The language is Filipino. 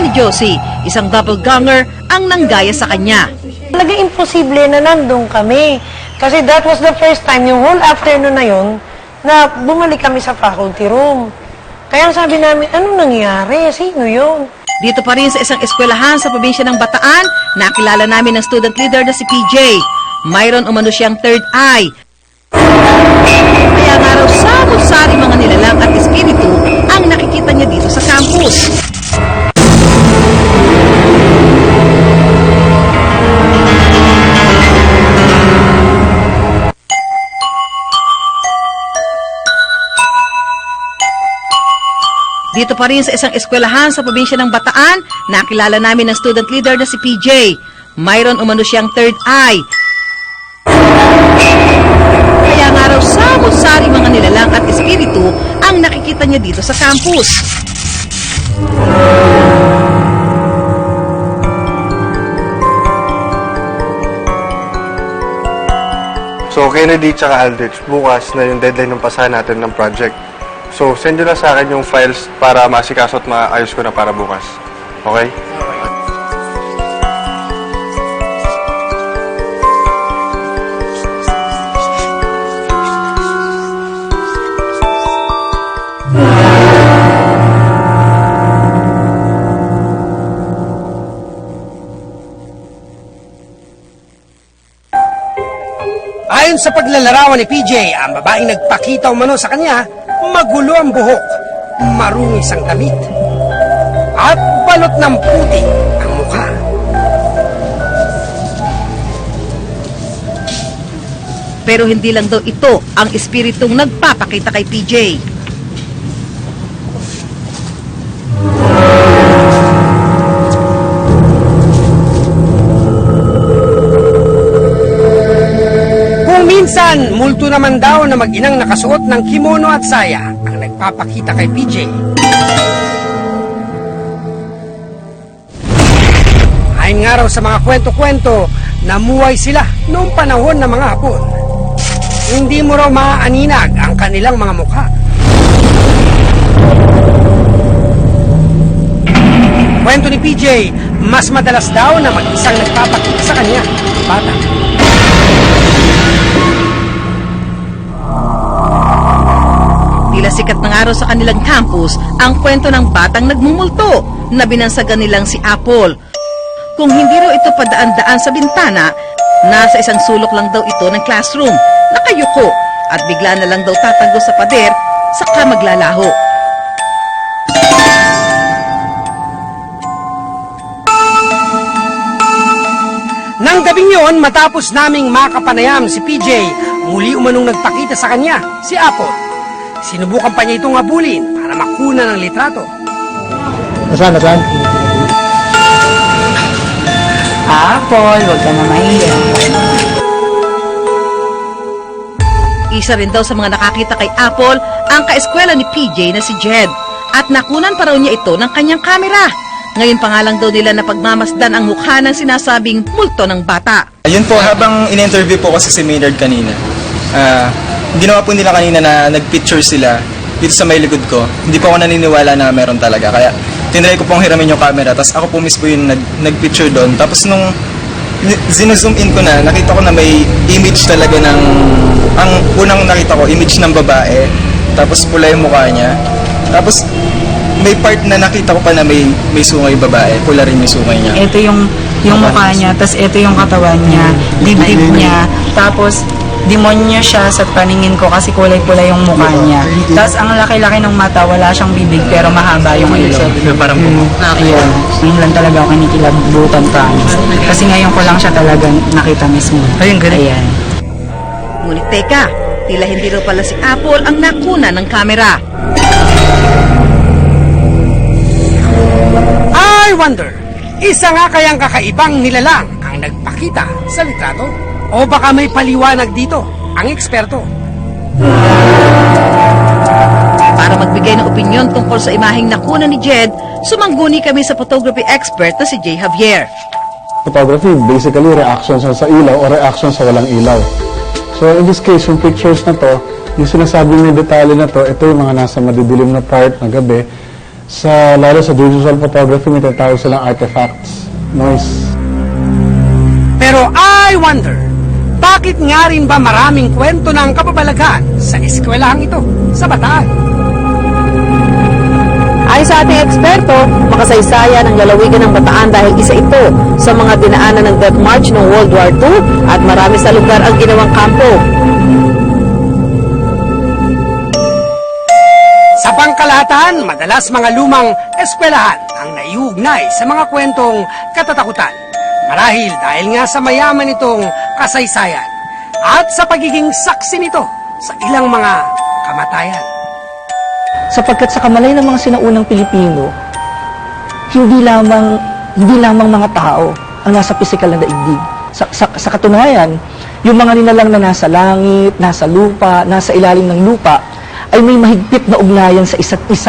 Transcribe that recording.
ni Josie, isang doppelganger ang nanggaya sa kanya. Talaga imposible na nandun kami. Kasi that was the first time, yung whole afternoon na yun, na bumalik kami sa faculty room. Kaya ang sabi namin, anong nangyari? Sino yun? Dito pa rin sa isang eskwelahan sa probinsya ng Bataan, nakilala namin ang student leader na si PJ. Mayroon umano siyang third eye. Kaya nga raw samot-sari mga nilalang at espiritu ang nakikita niya dito sa campus. Dito pa rin sa isang eskwelahan sa probinsya ng Bataan, nakilala namin ang student leader na si PJ. Mayroon umano siyang third eye. Kaya nga raw samot-sari mga nilalang at espiritu ang nakikita niya dito sa campus. So, Kennedy tsaka Aldrich, bukas na yung deadline ng pasahan natin ng project. So, send nyo na sa akin yung files para masikaso at maayos ko na para bukas. Okay? Ayon sa paglalarawan ni PJ, ang babaeng nagpakita umano sa kanya, magulo ang buhok, marungis ang damit, at balot ng puti ang mukha. Pero hindi lang daw ito ang espiritong nagpapakita kay PJ. Minsan, multo naman daw na mag-inang nakasuot ng kimono at saya ang nagpapakita kay PJ. Ayon nga raw sa mga kwento-kwento, namuhay sila noong panahon ng mga hapon. Hindi mo raw maaaninag ang kanilang mga mukha. Kwento ni PJ, mas madalas daw na mag-isang nagpapakita sa kanya, bata. Tila sikat ng araw sa kanilang campus ang kwento ng batang nagmumulto na binansagan nilang si Apple. Kung hindi raw ito padaan-daan sa bintana, nasa isang sulok lang daw ito ng classroom, nakayuko, at bigla na lang daw tatago sa pader, saka maglalaho. Nang gabing yon, matapos naming makapanayam si PJ, muli umanong nagpakita sa kanya, si Apple. Sinubukan pa niya itong habulin para makuna ng litrato. Nasaan, nasaan? Apple, huwag ka na mahiya. Isa rin daw sa mga nakakita kay Apple ang kaeskwela ni PJ na si Jed at nakunan pa raw niya ito ng kanyang kamera. Ngayon pa nga lang daw nila na pagmamasdan ang mukha ng sinasabing multo ng bata. Ayun po, habang in-interview po kasi si Maynard kanina, ah, ginawa po nila kanina na nag-picture sila dito sa may likod ko. Hindi po ako naniniwala na meron talaga. Kaya tinry ko pong hiramin yung camera, tapos ako po mismo yung nag, nag-picture doon. Tapos nung zino-zoom in ko na, nakita ko na may image talaga ng, ang unang nakita ko, image ng babae, tapos pula yung mukha niya. Tapos may part na nakita ko pa na may may sungay babae, pula rin yung sungay niya. Ito yung yung mukha niya, tapos ito yung katawan niya, dibdib niya, tapos demonyo siya sa paningin ko kasi kulay-kulay yung mukha niya. Tapos ang laki-laki ng mata, wala siyang bibig pero mahaba yung ilong. Parang bumo. Ayun. Ngayon lang talaga ako kinikilabutan, promise. Kasi ngayon ko lang siya talaga nakita mismo. Ayun, Ayan. Ngunit teka, tila hindi raw pala si Apple ang nakuna ng kamera. I wonder, isa nga kayang kakaibang nilalang ang nagpakita sa litrato? O baka may paliwanag dito ang eksperto? Para magbigay ng opinyon tungkol sa imaheng nakuna ni Jed, sumangguni kami sa photography expert na si Jay Javier. Photography, basically reaction sa, sa ilaw o reaction sa walang ilaw. So in this case, yung pictures na to, yung sinasabi ng detalye na to, ito yung mga nasa madidilim na part na gabi. Sa, lalo sa digital photography, may tinatawag silang artifacts, noise. Pero I wonder, bakit nga rin ba maraming kwento ng kababalaghan sa eskwelahang ito sa Bataan? Ayon sa ating eksperto, makasaysayan ang lalawigan ng Bataan dahil isa ito sa mga dinaanan ng Death March noong World War II at marami sa lugar ang ginawang kampo. Sa pangkalahatan, madalas mga lumang eskwelahan ang naiugnay sa mga kwentong katatakutan. Marahil dahil nga sa mayaman nitong kasaysayan at sa pagiging saksi nito sa ilang mga kamatayan. sapagkat sa kamalay ng mga sinaunang Pilipino, hindi lamang hindi lamang mga tao ang nasa pisikal na daigdig. Sa, sa, sa katunayan, yung mga nilalang na nasa langit, nasa lupa, nasa ilalim ng lupa, ay may mahigpit na ugnayan sa isa't isa.